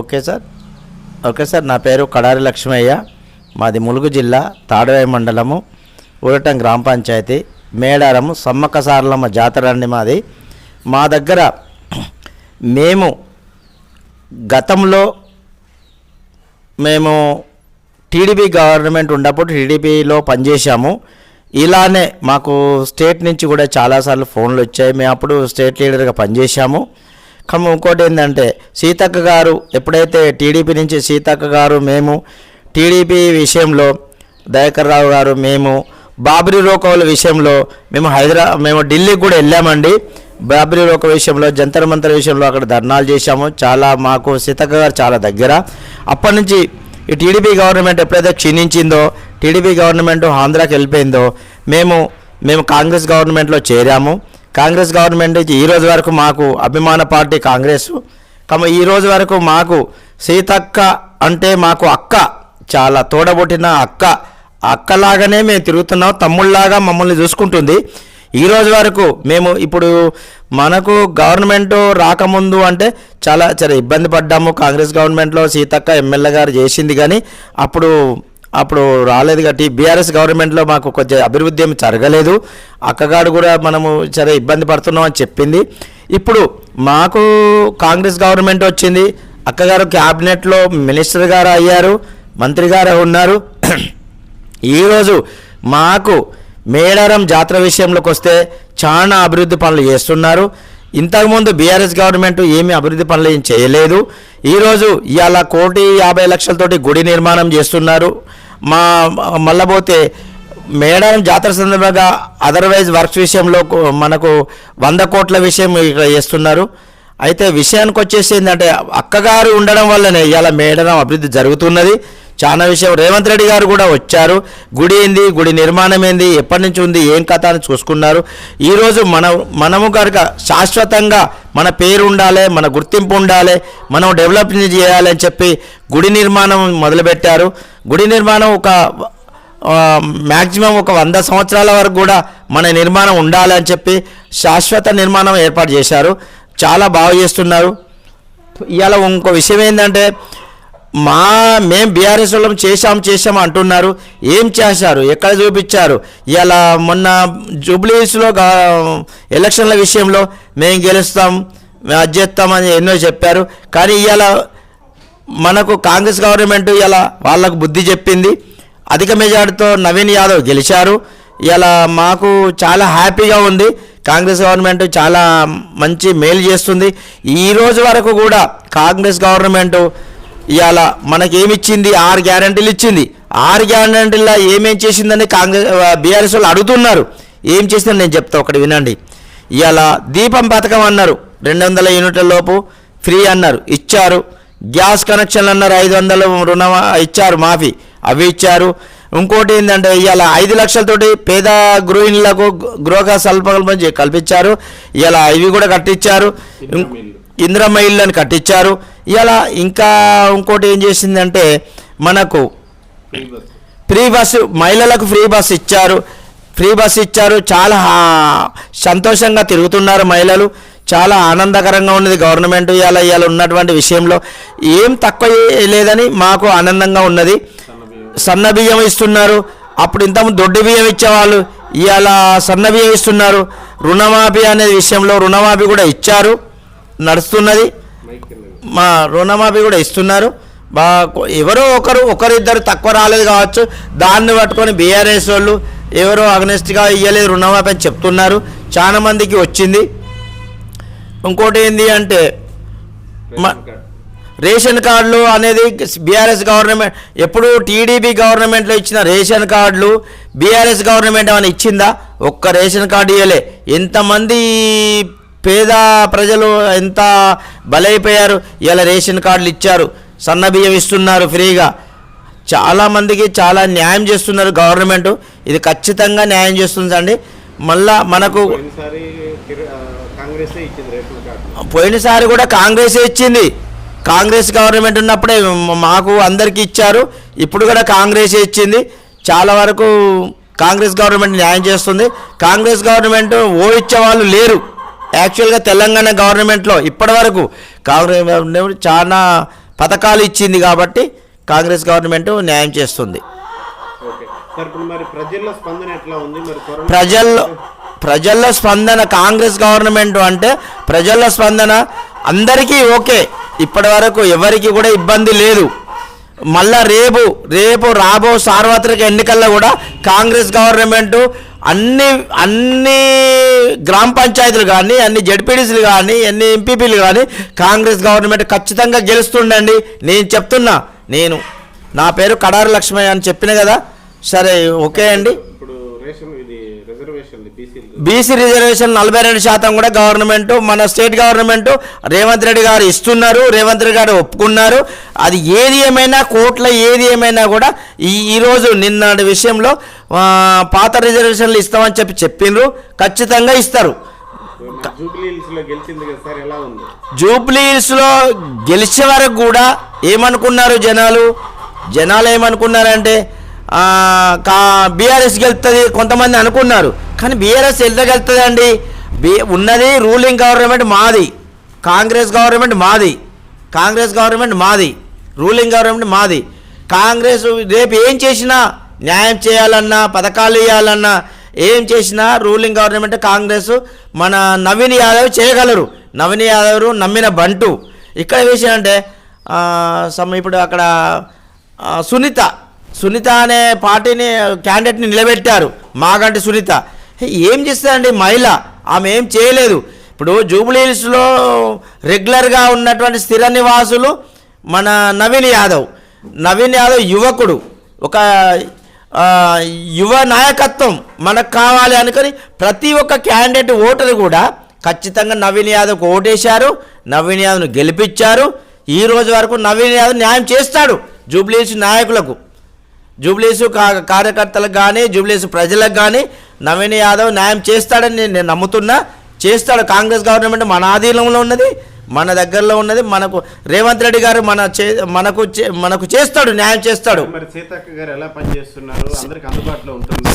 Okay sir. Okay sir నా పేరు కడారి లక్ష్మయ్య. మాది ములుగు జిల్లా తాడవాయి మండలము ఊరటం గ్రామ పంచాయతీ. మేడారము సమ్మక్క సారలమ్మ జాతర అండి మాది. మా దగ్గర మేము గతంలో మేము టీడీపీ గవర్నమెంట్ ఉన్నప్పుడు టీడీపీలో పనిచేశాము. ఇలానే మాకు స్టేట్ నుంచి కూడా చాలాసార్లు ఫోన్లు వచ్చాయి. మేము అప్పుడు స్టేట్ లీడర్గా పనిచేశాము. కానీ ఇంకోటి ఏంటంటే సీతక్క గారు ఎప్పుడైతే టీడీపీ నుంచి సీతక్క గారు మేము టీడీపీ విషయంలో దయాకర్ రావు గారు మేము బాబ్రీ రోకోల విషయంలో మేము హైదరా మేము ఢిల్లీకి కూడా వెళ్ళామండి. బాబ్రీ రోక విషయంలో జంతర్ మంతర్ విషయంలో అక్కడ ధర్నాలు చేశాము. చాలా మాకు సీతక్క గారు చాలా దగ్గర. అప్పటి నుంచి ఈ టీడీపీ గవర్నమెంట్ ఎప్పుడైతే క్షీణించిందో టీడీపీ గవర్నమెంట్ ఆంధ్రాకి వెళ్ళిపోయిందో మేము మేము కాంగ్రెస్ గవర్నమెంట్లో చేరాము. కాంగ్రెస్ గవర్నమెంట్ నుంచి ఈ రోజు వరకు మాకు అభిమాన పార్టీ కాంగ్రెస్. కమ ఈ రోజు వరకు మాకు సీతక్క అంటే మాకు అక్క. చాలా తోడబుట్టిన అక్క. అక్కలాగానే మేము తిరుగుతున్నాం తమ్ముళ్ళలాగా మమ్మల్ని చూసుకుంటుంది. ఈ రోజు వరకు మేము ఇప్పుడు మనకు గవర్నమెంట్ రాకముందు అంటే చాలా చాలా ఇబ్బంది పడ్డాము కాంగ్రెస్ గవర్నమెంట్లో సీతక్క ఎమ్మెల్యే గారు చేసింది కానీ అప్పుడు అప్పుడు రాలేదు కాబట్టి బీఆర్ఎస్ గవర్నమెంట్లో మాకు కొంచెం అభివృద్ధి ఏమి జరగలేదు. అక్కగాడు కూడా మనము సరే ఇబ్బంది పడుతున్నాం అని చెప్పింది. ఇప్పుడు మాకు కాంగ్రెస్ గవర్నమెంట్ వచ్చింది. అక్కగారు క్యాబినెట్లో మినిస్టర్ గారు అయ్యారు మంత్రి గారు ఉన్నారు. ఈరోజు మాకు మేడారం జాతర విషయంలోకి వస్తే చాలా అభివృద్ధి పనులు చేస్తున్నారు. ఇంతకుముందు బీఆర్ఎస్ గవర్నమెంట్ ఏమీ అభివృద్ధి పనులు ఏం చేయలేదు. ఈరోజు ఇవాళ కోటి యాభై లక్షలతోటి గుడి నిర్మాణం చేస్తున్నారు. మా మల్లబోతే మేడారం జాతర సందర్భంగా అదర్వైజ్ వర్క్స్ విషయంలో మనకు వంద కోట్ల విషయం ఇక్కడ చేస్తున్నారు. అయితే విషయానికి వచ్చేసి ఏంటంటే అక్కగారు ఉండడం వల్లనే ఇవాళ మేడారం అభివృద్ధి జరుగుతున్నది. చాలా విషయం రేవంత్ రెడ్డి గారు కూడా వచ్చారు. గుడి ఏంది? గుడి నిర్మాణం ఏంది? ఎప్పటి నుంచి ఉంది? ఏం కథ అని చూసుకున్నారు. ఈరోజు మన మనము కనుక శాశ్వతంగా మన పేరు ఉండాలి మన గుర్తింపు ఉండాలి మనం డెవలప్మెంట్ చేయాలి అని చెప్పి గుడి నిర్మాణం మొదలుపెట్టారు. గుడి నిర్మాణం ఒక మ్యాక్సిమం ఒక వంద సంవత్సరాల వరకు కూడా మన నిర్మాణం ఉండాలి అని చెప్పి శాశ్వత నిర్మాణం ఏర్పాటు చేశారు. చాలా బాగా చేస్తున్నారు. ఇవాళ ఇంకో విషయం ఏంటంటే మా మేం బీఆర్ఎస్ వాళ్ళం చేశాం చేశాం అంటున్నారు. ఏం చేశారు? ఎక్కడ చూపించారు? ఇలా మొన్న జూబ్లీస్లో ఎలక్షన్ల విషయంలో మేము గెలుస్తాం మేము అది చేస్తామని ఎన్నో చెప్పారు. కానీ ఇలా మనకు కాంగ్రెస్ గవర్నమెంట్ ఇలా వాళ్ళకు బుద్ధి చెప్పింది. అధిక మెజార్టీతో నవీన్ యాదవ్ గెలిచారు. ఇలా మాకు చాలా హ్యాపీగా ఉంది. కాంగ్రెస్ గవర్నమెంట్ చాలా మంచి మేలు చేస్తుంది. ఈ రోజు వరకు కూడా కాంగ్రెస్ గవర్నమెంట్ ఇవాళ మనకేమిచ్చింది? ఆరు గ్యారంటీలు ఇచ్చింది. ఆరు గ్యారంటీల్లో ఏమేం చేసిందని కాంగ్రెస్ బీఆర్ఎస్ వాళ్ళు అడుగుతున్నారు. ఏం చేసిందని నేను చెప్తా ఒకటి వినండి. ఇవాళ దీపం పథకం అన్నారు. రెండు వందల యూనిట్ల లోపు ఫ్రీ అన్నారు. ఇచ్చారు. గ్యాస్ కనెక్షన్లు అన్నారు. ఐదు వందలు రుణం ఇచ్చారు మాఫీ. అవి ఇచ్చారు. ఇంకోటి ఏంటంటే ఇవాళ ఐదు లక్షలతోటి పేద గృహిణులకు గృహ సల్పకల్పం కల్పించారు. ఇవాళ ఇవి కూడా కట్టించారు ఇందిరమ్మ అని కట్టించారు. ఇలా ఇంకా ఇంకోటి ఏం చేసిందంటే మనకు ఫ్రీ బస్సు మహిళలకు ఫ్రీ బస్సు ఇచ్చారు. ఫ్రీ బస్సు ఇచ్చారు. చాలా సంతోషంగా తిరుగుతున్నారు మహిళలు. చాలా ఆనందకరంగా ఉన్నది గవర్నమెంట్ ఇవాళ ఇవాళ ఉన్నటువంటి విషయంలో. ఏం తక్కువ లేదని మాకు ఆనందంగా ఉన్నది. సన్న బియ్యం ఇస్తున్నారు. అప్పుడు ఇంత దొడ్డు బియ్యం ఇచ్చేవాళ్ళు. ఇవాళ సన్న బియ్యం ఇస్తున్నారు. రుణమాఫీ అనే విషయంలో రుణమాఫీ కూడా ఇచ్చారు. నడుస్తున్నది. మా రుణమాఫీ కూడా ఇస్తున్నారు. బా ఎవరో ఒకరు ఒకరిద్దరు తక్కువ రాలేదు కావచ్చు. దాన్ని పట్టుకొని బీఆర్ఎస్ వాళ్ళు ఎవరో అగ్నెస్ట్గా ఇవ్వలేదు రుణమాఫీ అని చెప్తున్నారు. చాలా మందికి వచ్చింది. ఇంకోటి ఏంటి అంటే మ- రేషన్ కార్డులు అనేది బీఆర్ఎస్ గవర్నమెంట్ ఎప్పుడు టీడీపీ గవర్నమెంట్లో ఇచ్చిన రేషన్ కార్డులు బీఆర్ఎస్ గవర్నమెంట్ ఏమైనా ఇచ్చిందా? ఒక్క రేషన్ కార్డు ఇవ్వలే ఎంతమంది పేద ప్రజలు ఎంత బలైపోయారు? ఇలా రేషన్ కార్డులు ఇచ్చారు. సన్న బియ్యం ఇస్తున్నారు ఫ్రీగా. చాలామందికి చాలా న్యాయం చేస్తున్నారు గవర్నమెంట్. ఇది ఖచ్చితంగా న్యాయం చేస్తుందండి మళ్ళా మనకు పోయినసారి కూడా కాంగ్రెసే ఇచ్చింది. కాంగ్రెస్ గవర్నమెంట్ ఉన్నప్పుడే మాకు అందరికీ ఇచ్చారు. ఇప్పుడు కూడా కాంగ్రెసే ఇచ్చింది. చాలా వరకు కాంగ్రెస్ గవర్నమెంట్ న్యాయం చేస్తుంది. కాంగ్రెస్ గవర్నమెంట్ ఓ ఇచ్చే వాళ్ళు లేరు. యాక్చువల్గా తెలంగాణ గవర్నమెంట్లో ఇప్పటి వరకు కాంగ్రెస్ గవర్నమెంట్ చాలా పథకాలు ఇచ్చింది కాబట్టి కాంగ్రెస్ గవర్నమెంట్ న్యాయం చేస్తుంది. ప్రజల్లో ప్రజల స్పందన కాంగ్రెస్ గవర్నమెంట్ అంటే ప్రజల స్పందన అందరికీ ఓకే. ఇప్పటి వరకు ఎవరికి కూడా ఇబ్బంది లేదు. మళ్ళా రేపు రేపు రాబో సార్వత్రిక ఎన్నికల్లో కూడా కాంగ్రెస్ గవర్నమెంట్ అన్ని అన్ని గ్రామ పంచాయతీలు కానీ అన్ని జడ్పీడీసీలు కానీ అన్ని ఎంపీపీలు కానీ కాంగ్రెస్ గవర్నమెంట్ ఖచ్చితంగా గెలుస్తుండండి నేను చెప్తున్నా నేను నా పేరు కడారి లక్ష్మయ్య అని చెప్పిన కదా. సరే ఓకే అండి. ఇప్పుడు రేషన్ ఇది బీసీ రిజర్వేషన్ నలభై రెండు శాతం కూడా గవర్నమెంట్ మన స్టేట్ గవర్నమెంట్ రేవంత్ రెడ్డి గారు ఇస్తున్నారు. రేవంత్ రెడ్డి గారు ఒప్పుకున్నారు. అది ఏది ఏమైనా కోర్టులో ఏది ఏమైనా కూడా ఈ ఈరోజు నిన్నటి విషయంలో పాత రిజర్వేషన్లు ఇస్తామని చెప్పి చెప్పిండ్రు. ఖచ్చితంగా ఇస్తారు. జూబ్లీ హిల్స్లో గెలిచింది కదా సార్ ఎలా ఉంది? జూబ్లీస్లో గెలిచే వరకు కూడా ఏమనుకున్నారు జనాలు? జనాలు ఏమనుకున్నారంటే కా బీఆర్ఎస్ గెలుస్తుంది కొంతమంది అనుకున్నారు. కానీ బీఆర్ఎస్ ఎంత అండి బీ ఉన్నది రూలింగ్ గవర్నమెంట్ మాది. కాంగ్రెస్ గవర్నమెంట్ మాది. కాంగ్రెస్ గవర్నమెంట్ మాది. రూలింగ్ గవర్నమెంట్ మాది. కాంగ్రెస్ రేపు ఏం చేసినా న్యాయం చేయాలన్నా పథకాలు ఇవ్వాలన్నా ఏం చేసినా రూలింగ్ గవర్నమెంట్ కాంగ్రెస్ మన నవీన్ యాదవ్ చేయగలరు. నవీన్ యాదవ్ నమ్మిన బంటు. ఇక్కడ విషయం అంటే సమ్ ఇప్పుడు అక్కడ సునీత. సునీత అనే పార్టీని క్యాండిడేట్ని నిలబెట్టారు. మాగంటి సునీత. ఏం చేస్తుందండి? మహిళ. ఆమె ఏం చేయలేదు. ఇప్పుడు జూబ్లీహిల్స్లో రెగ్యులర్గా ఉన్నటువంటి స్థిర నివాసులు మన నవీన్ యాదవ్. నవీన్ యాదవ్ యువకుడు. ఒక యువ నాయకత్వం మనకు కావాలి అనుకొని ప్రతి ఒక్క క్యాండిడేట్ ఓటరు కూడా ఖచ్చితంగా నవీన్ యాదవ్కు ఓటేశారు. నవీన్ యాదవ్ను గెలిపించారు. ఈ రోజు వరకు నవీన్ యాదవ్ న్యాయం చేస్తాడు జూబ్లీస్ నాయకులకు. జూబ్లీసు కా కార్యకర్తలకు కానీ జూబ్లీస్ ప్రజలకు కానీ నవీన్ యాదవ్ న్యాయం చేస్తాడని నేను నేను నమ్ముతున్నా. చేస్తాడు కాంగ్రెస్ గవర్నమెంట్ మన ఆధీనంలో ఉన్నది మన దగ్గరలో ఉన్నది. మనకు రేవంత్ రెడ్డి గారు మన చే మనకు మనకు చేస్తాడు న్యాయం చేస్తాడు.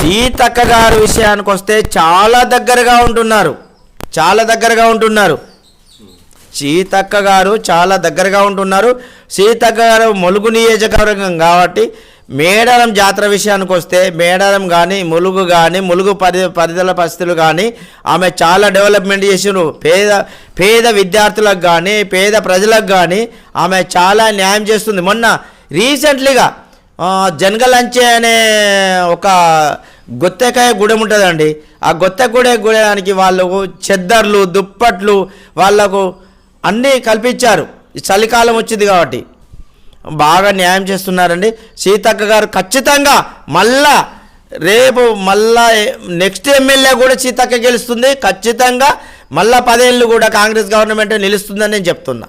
సీతక్క గారి విషయానికి వస్తే చాలా దగ్గరగా ఉంటున్నారు. చాలా దగ్గరగా ఉంటున్నారు. సీతక్క గారు చాలా దగ్గరగా ఉంటున్నారు. సీతక్క గారు ములుగు నియోజకవర్గం కాబట్టి మేడారం జాతర విషయానికి వస్తే మేడారం కానీ ములుగు కానీ ములుగు పరి పరిధిల పరిస్థితులు కానీ ఆమె చాలా డెవలప్మెంట్ చేసిరు పేద పేద విద్యార్థులకు కానీ పేద ప్రజలకు కానీ ఆమె చాలా న్యాయం చేస్తుంది. మొన్న రీసెంట్లీగా జనగలంచే అనే ఒక గొత్తకాయ గూడెం ఉంటుందండి. ఆ గొత్తెగూడె గుడడానికి వాళ్ళకు చెద్దర్లు దుప్పట్లు వాళ్ళకు అన్నీ కల్పించారు. చలికాలం వచ్చింది కాబట్టి. బాగా న్యాయం చేస్తున్నారండి. సీతక్క గారు ఖచ్చితంగా మళ్ళా రేపు మళ్ళా నెక్స్ట్ ఎమ్మెల్యే కూడా సీతక్క గెలుస్తుంది. ఖచ్చితంగా మళ్ళా పదేళ్ళు కూడా కాంగ్రెస్ గవర్నమెంట్ నిలుస్తుందని నేను చెప్తున్నా.